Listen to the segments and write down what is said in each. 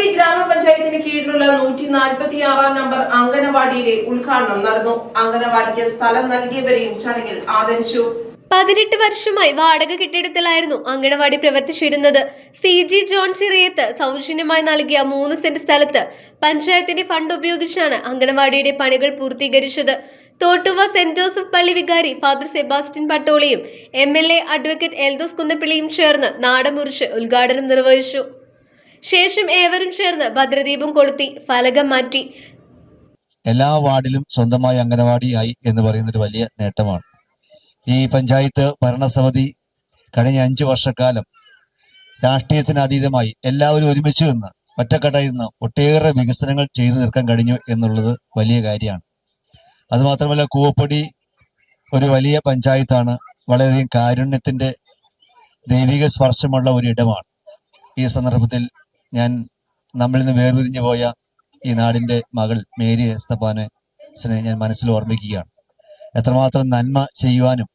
കൂവപ്പടി ഗ്രാമപഞ്ചായത്തിന് കീഴിലുള്ള നൂറ്റി നാൽപ്പത്തി ആറാം നമ്പർ അംഗനവാടിയിലെ ഉദ്ഘാടനം നടന്നു. അംഗനവാടിക്ക് സ്ഥലം നൽകിയവരെയും ചടങ്ങിൽ ആദരിച്ചു. പതിനെട്ട് വർഷമായി വാടക കെട്ടിടത്തിലായിരുന്നു അങ്കണവാടി പ്രവർത്തിച്ചിരുന്നത്. സി ജി ജോൺ ചിറയത്ത് സൗജന്യമായി നൽകിയ മൂന്ന് സെന്റ് സ്ഥലത്ത് പഞ്ചായത്തിന്റെ ഫണ്ട് ഉപയോഗിച്ചാണ് അങ്കണവാടിയുടെ പണികൾ പൂർത്തീകരിച്ചത്. തോട്ടുവ സെന്റ് ജോസഫ് പള്ളി വികാരി father Sebastian പട്ടോളിയും M L A advocate Eldhose കുന്നപ്പിള്ളിയും ചേർന്ന് നാടമുറിച്ച് ഉദ്ഘാടനം നിർവഹിച്ചു. ശേഷം ഏവരും ചേർന്ന് ഭദ്രദീപം കൊളുത്തി ഫലകം മാറ്റി. എല്ലാ വാർഡിലും സ്വന്തമായി അംഗനവാടിയായി എന്ന് പറയുന്ന ഒരു വലിയ നേട്ടമാണ്. ഈ പഞ്ചായത്ത് ഭരണസമിതി കഴിഞ്ഞ അഞ്ചു വർഷക്കാലം രാഷ്ട്രീയത്തിന് അതീതമായി എല്ലാവരും ഒരുമിച്ച് നിന്ന് ഒറ്റക്കെട്ടായി നിന്ന് ഒട്ടേറെ വികസനങ്ങൾ ചെയ്തു തീർക്കാൻ കഴിഞ്ഞു എന്നുള്ളത് വലിയ കാര്യമാണ്. അതുമാത്രമല്ല കൂവപ്പടി ഒരു വലിയ പഞ്ചായത്താണ്. വളരെയധികം കാരുണ്യത്തിന്റെ ദൈവിക സ്പർശമുള്ള ഒരു ഇടമാണ്. ഈ സന്ദർഭത്തിൽ ഞാൻ നമ്മളിൽ നിന്ന് വേർപിരിഞ്ഞു പോയ ഈ നാടിന്റെ മകൾ മേരി എസ്തപ്പാനെ ഞാൻ മനസ്സിൽ ഓർമ്മിക്കുകയാണ്. എത്രമാത്രം നന്മ ചെയ്യുവാനും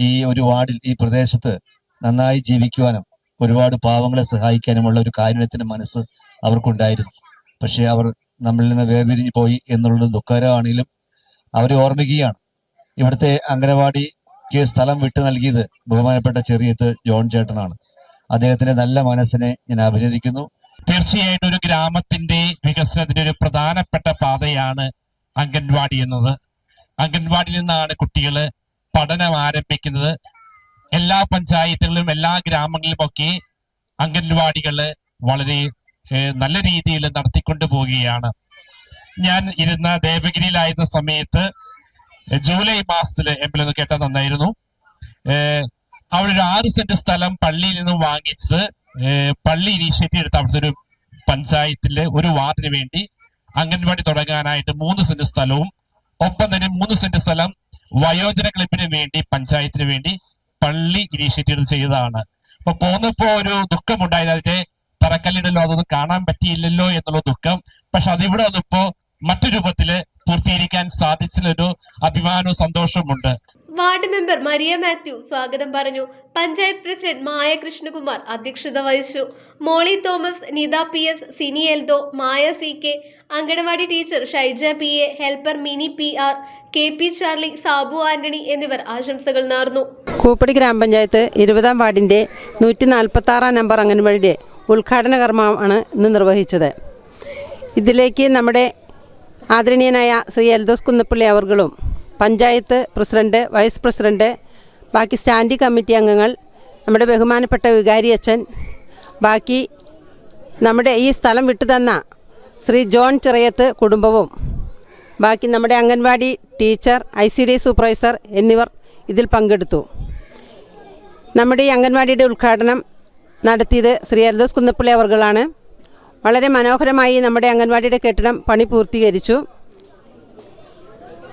ഈ ഒരു വാർഡിൽ ഈ പ്രദേശത്ത് നന്നായി ജീവിക്കുവാനും ഒരുപാട് പാവങ്ങളെ സഹായിക്കാനുമുള്ള ഒരു കാരുണ്യത്തിന്റെ മനസ്സ് അവർക്കുണ്ടായിരുന്നു. പക്ഷെ അവർ നമ്മളിൽ നിന്ന് വേർപിരിഞ്ഞു പോയി എന്നുള്ളത് ദുഃഖകരമാണെങ്കിലും അവരെ ഓർമ്മിക്കുകയാണ്. ഇവിടുത്തെ അംഗനവാടിക്ക് സ്ഥലം വിട്ടു നൽകിയത് ബഹുമാനപ്പെട്ട ചെറിയത്ത് ജോൺ ചേട്ടനാണ്. അദ്ദേഹത്തിന്റെ നല്ല മനസ്സിനെ ഞാൻ അഭിനന്ദിക്കുന്നു. തീർച്ചയായിട്ടും ഒരു ഗ്രാമത്തിന്റെ വികസനത്തിന്റെ ഒരു പ്രധാനപ്പെട്ട പാതയാണ് അംഗൻവാടി എന്നത്. അംഗൻവാടിയിൽ നിന്നാണ് കുട്ടികൾ പഠനം ആരംഭിക്കുന്നത്. എല്ലാ പഞ്ചായത്തുകളിലും എല്ലാ ഗ്രാമങ്ങളിലും ഒക്കെ അംഗൻവാടികൾ വളരെ നല്ല രീതിയിൽ നടത്തിക്കൊണ്ടു പോവുകയാണ്. ഞാൻ ഇരുന്ന ദേവഗിരിയിലായിരുന്ന സമയത്ത് ജൂലൈ മാസത്തിൽ എംപിൽ ഒന്ന് കേട്ടാൽ നന്നായിരുന്നു. അവിടെ ഒരു ആറ് സെന്റ് സ്ഥലം പള്ളിയിൽ നിന്നും വാങ്ങിച്ച് പള്ളി ഇനീഷ്യേറ്റീവ് എടുത്ത അവിടുത്തെ ഒരു പഞ്ചായത്തിലെ ഒരു വാർഡിന് വേണ്ടി അംഗൻവാടി തുടങ്ങാനായിട്ട് മൂന്ന് സെന്റ് സ്ഥലവും ഒപ്പം തന്നെ മൂന്ന് സെന്റ് സ്ഥലം വയോജന ക്ലബിന് വേണ്ടി പഞ്ചായത്തിന് വേണ്ടി പള്ളി ഇനീഷ്യേറ്റീവ് ചെയ്തതാണ്. അപ്പൊ പോന്നപ്പോ ഒരു ദുഃഖമുണ്ടായത് അതിന്റെ തറക്കല്ലിടലോ അതൊന്നും കാണാൻ പറ്റിയില്ലല്ലോ എന്നുള്ള ദുഃഖം. പക്ഷെ അതിവിടെ വന്നപ്പോ മറ്റു രൂപത്തിൽ പൂർത്തീകരിക്കാൻ സാധിച്ചതിലൊരു അഭിമാനവും സന്തോഷവുമുണ്ട്. വാർഡ് മെമ്പർ മരിയ മാത്യു സ്വാഗതം പറഞ്ഞു. പഞ്ചായത്ത് പ്രസിഡന്റ് മായ കൃഷ്ണകുമാർ അധ്യക്ഷത വഹിച്ചു. Molly Thomas Nitha P S Sini Eldho Maya C K anganwadi teacher Shaija P A helper Mini P R K P Charlie Sabu Antony എന്നിവർ ആശംസകൾ നേർന്നു. കൂപ്പടി ഗ്രാമപഞ്ചായത്ത് ഇരുപതാം വാർഡിന്റെ നൂറ്റി നാൽപ്പത്തി ആറാം നമ്പർ അംഗൻവാടിയുടെ ഉദ്ഘാടന കർമ്മമാണ് ഇന്ന് നിർവഹിച്ചത്. ഇതിലേക്ക് നമ്മുടെ ആദരണീയനായ ശ്രീ എൽദോസ് കുന്നപ്പള്ളി അവർകളും പഞ്ചായത്ത് പ്രസിഡന്റ് വൈസ് പ്രസിഡന്റ് ബാക്കി സ്റ്റാൻഡിംഗ് കമ്മിറ്റി അംഗങ്ങൾ നമ്മുടെ ബഹുമാനപ്പെട്ട വികാരി അച്ഛൻ ബാക്കി നമ്മുടെ ഈ സ്ഥലം വിട്ടുതന്ന ശ്രീ ജോൺ ചിറയത്ത് കുടുംബവും ബാക്കി നമ്മുടെ anganwadi teacher I C D supervisor എന്നിവർ ഇതിൽ പങ്കെടുത്തു. നമ്മുടെ ഈ അംഗൻവാടിയുടെ ഉദ്ഘാടനം നടത്തിയത് ശ്രീ എൽദോസ് കുന്നപ്പള്ളി അവർകളാണ്. വളരെ മനോഹരമായി നമ്മുടെ അംഗൻവാടിയുടെ കെട്ടിടം പണി പൂർത്തീകരിച്ചു.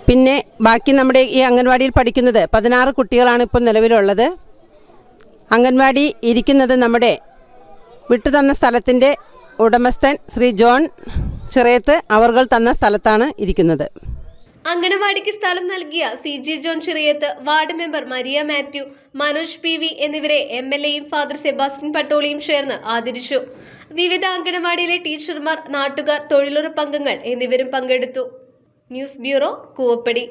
പിന്നെ ബാക്കി നമ്മുടെ ഈ അംഗൻവാടിയിൽ പഠിക്കുന്നത് പതിനാറ് കുട്ടികളാണ് ഇപ്പോൾ നിലവിലുള്ളത്. അംഗൻവാടി ഇരിക്കുന്നത് നമ്മുടെ വിട്ടുതന്ന സ്ഥലത്തിന്റെ ഉടമസ്ഥൻ ശ്രീ ജോൺ ചിറയത്ത് അവർകൾ തന്ന സ്ഥലത്താണ് ഇരിക്കുന്നത്. അങ്കണവാടിക്ക് സ്ഥലം നൽകിയ C G John Chiriyath ward member Maria Mathew Manoj P V എന്നിവരെ എം എൽ എയും ഫാദർ സെബാസ്റ്റ്യൻ പട്ടോളിയും ചേർന്ന് ആദരിച്ചു. വിവിധ അങ്കണവാടിയിലെ ടീച്ചർമാർ നാട്ടുകാർ തൊഴിലുറപ്പംഗങ്ങൾ എന്നിവരും പങ്കെടുത്തു. News bureau Koovappady